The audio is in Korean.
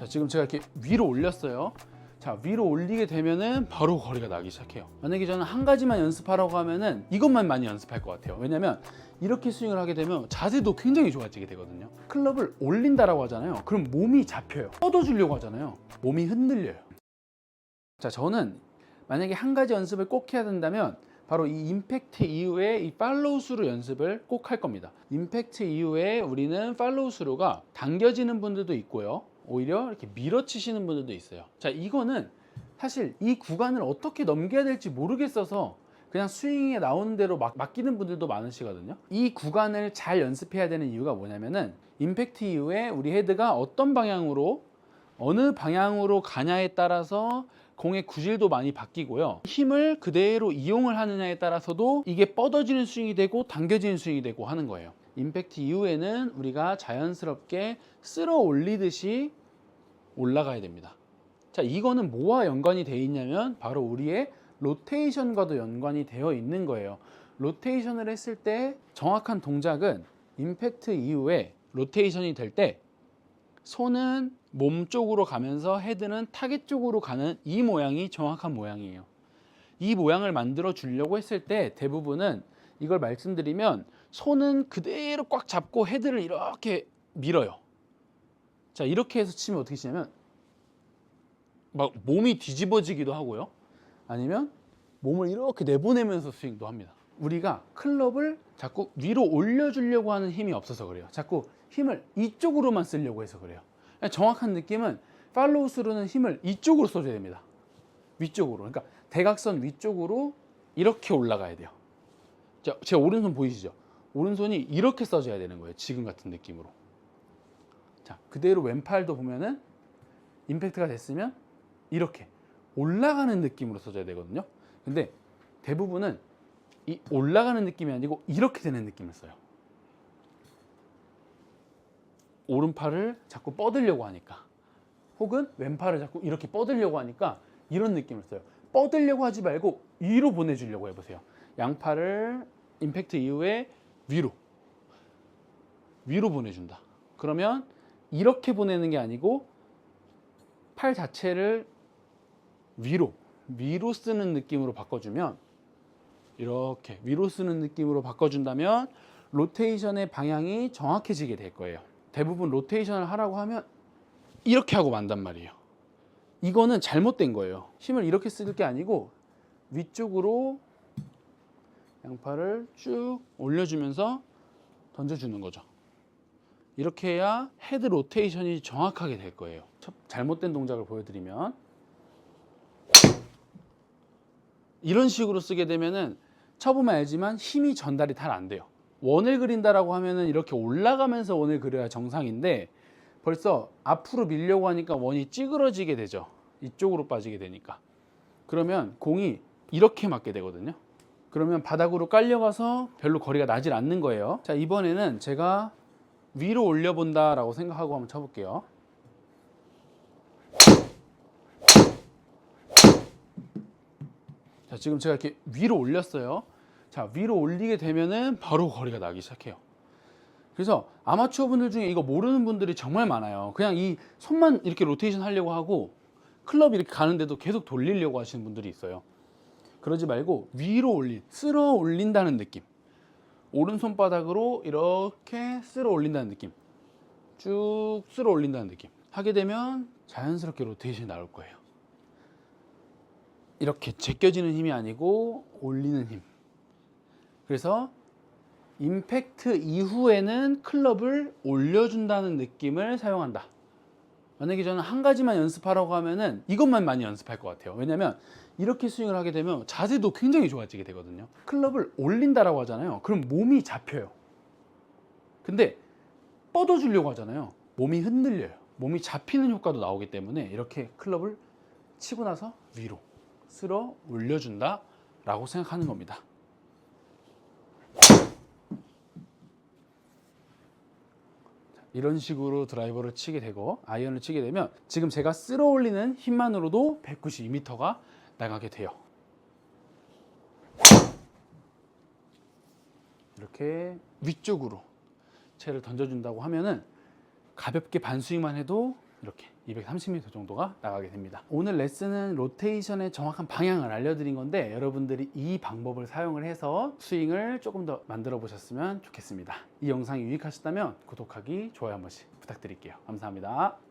자, 지금 제가 이렇게 위로 올렸어요. 자, 위로 올리게 되면은 바로 거리가 나기 시작해요. 만약에 저는 한 가지만 연습하라고 하면은 이것만 많이 연습할 것 같아요. 왜냐면 이렇게 스윙을 하게 되면 자세도 굉장히 좋아지게 되거든요. 클럽을 올린다라고 하잖아요. 그럼 몸이 잡혀요. 뻗어주려고 하잖아요. 몸이 흔들려요. 자, 저는 만약에 한 가지 연습을 꼭 해야 된다면 바로 이 임팩트 이후에 이 팔로우 스루 연습을 꼭 할 겁니다. 임팩트 이후에 우리는 팔로우 스루가 당겨지는 분들도 있고요. 오히려 이렇게 밀어치시는 분들도 있어요. 자, 이거는 사실 이 구간을 어떻게 넘겨야 될지 모르겠어서 그냥 스윙에 나오는 대로 막 맡기는 분들도 많으시거든요. 이 구간을 잘 연습해야 되는 이유가 뭐냐면은 임팩트 이후에 우리 헤드가 어떤 방향으로 어느 방향으로 가냐에 따라서 공의 구질도 많이 바뀌고요. 힘을 그대로 이용을 하느냐에 따라서도 이게 뻗어지는 스윙이 되고 당겨지는 스윙이 되고 하는 거예요. 임팩트 이후에는 우리가 자연스럽게 쓸어 올리듯이 올라가야 됩니다. 자, 이거는 뭐와 연관이 되어 있냐면 바로 우리의 로테이션과도 연관이 되어 있는 거예요. 로테이션을 했을 때 정확한 동작은 임팩트 이후에 로테이션이 될 때 손은 몸 쪽으로 가면서 헤드는 타겟 쪽으로 가는 이 모양이 정확한 모양이에요. 이 모양을 만들어 주려고 했을 때 대부분은 이걸 말씀드리면 손은 그대로 꽉 잡고 헤드를 이렇게 밀어요. 자, 이렇게 해서 치면 어떻게 치냐면 막 몸이 뒤집어지기도 하고요. 아니면 몸을 이렇게 내보내면서 스윙도 합니다. 우리가 클럽을 자꾸 위로 올려주려고 하는 힘이 없어서 그래요. 자꾸 힘을 이쪽으로만 쓰려고 해서 그래요. 정확한 느낌은 팔로우 스루는 힘을 이쪽으로 써줘야 됩니다. 위쪽으로. 그러니까 대각선 위쪽으로 이렇게 올라가야 돼요. 자, 제 오른손 보이시죠? 오른손이 이렇게 써줘야 되는 거예요. 지금 같은 느낌으로. 자, 그대로 왼팔도 보면은 임팩트가 됐으면 이렇게 올라가는 느낌으로 써줘야 되거든요. 근데 대부분은 이 올라가는 느낌이 아니고 이렇게 되는 느낌을 써요. 오른팔을 자꾸 뻗으려고 하니까 혹은 왼팔을 자꾸 이렇게 뻗으려고 하니까 이런 느낌을 써요. 뻗으려고 하지 말고 위로 보내주려고 해보세요. 양팔을 임팩트 이후에 위로 위로 보내준다. 그러면 이렇게 보내는 게 아니고 팔 자체를 위로 위로 쓰는 느낌으로 바꿔주면 이렇게 위로 쓰는 느낌으로 바꿔준다면 로테이션의 방향이 정확해지게 될 거예요. 대부분 로테이션을 하라고 하면 이렇게 하고 만단 말이에요. 이거는 잘못된 거예요. 힘을 이렇게 쓸 게 아니고 위쪽으로 양팔을 쭉 올려주면서 던져주는 거죠. 이렇게 해야 헤드 로테이션이 정확하게 될 거예요. 첫 잘못된 동작을 보여드리면 이런 식으로 쓰게 되면은 쳐보면 알지만 힘이 전달이 잘 안 돼요. 원을 그린다라고 하면은 이렇게 올라가면서 원을 그려야 정상인데 벌써 앞으로 밀려고 하니까 원이 찌그러지게 되죠. 이쪽으로 빠지게 되니까. 그러면 공이 이렇게 맞게 되거든요. 그러면 바닥으로 깔려가서 별로 거리가 나질 않는 거예요. 자, 이번에는 제가 위로 올려본다 라고 생각하고 한번 쳐볼게요. 자, 지금 제가 이렇게 위로 올렸어요. 자, 위로 올리게 되면은 바로 거리가 나기 시작해요. 그래서 아마추어 분들 중에 이거 모르는 분들이 정말 많아요. 그냥 이 손만 이렇게 로테이션 하려고 하고 클럽 이렇게 가는데도 계속 돌리려고 하시는 분들이 있어요. 그러지 말고 위로 올린, 쓸어 올린다는 느낌. 오른손바닥으로 이렇게 쓸어 올린다는 느낌. 쭉 쓸어 올린다는 느낌. 하게 되면 자연스럽게 로테이션이 나올 거예요. 이렇게 제껴지는 힘이 아니고 올리는 힘. 그래서 임팩트 이후에는 클럽을 올려준다는 느낌을 사용한다. 만약에 저는 한 가지만 연습하라고 하면은 이것만 많이 연습할 것 같아요. 왜냐면 이렇게 스윙을 하게 되면 자세도 굉장히 좋아지게 되거든요. 클럽을 올린다라고 하잖아요. 그럼 몸이 잡혀요. 근데 뻗어주려고 하잖아요. 몸이 흔들려요. 몸이 잡히는 효과도 나오기 때문에 이렇게 클럽을 치고 나서 위로 쓸어 올려준다 라고 생각하는 겁니다. 이런 식으로 드라이버를 치게 되고 아이언을 치게 되면 지금 제가 쓸어 올리는 힘만으로도 192m가 나가게 돼요. 이렇게 위쪽으로 채를 던져준다고 하면은 가볍게 반스윙만 해도 이렇게 230m 정도가 나가게 됩니다. 오늘 레슨은 로테이션의 정확한 방향을 알려드린 건데 여러분들이 이 방법을 사용을 해서 스윙을 조금 더 만들어 보셨으면 좋겠습니다. 이 영상이 유익하셨다면 구독하기, 좋아요 한 번씩 부탁드릴게요. 감사합니다.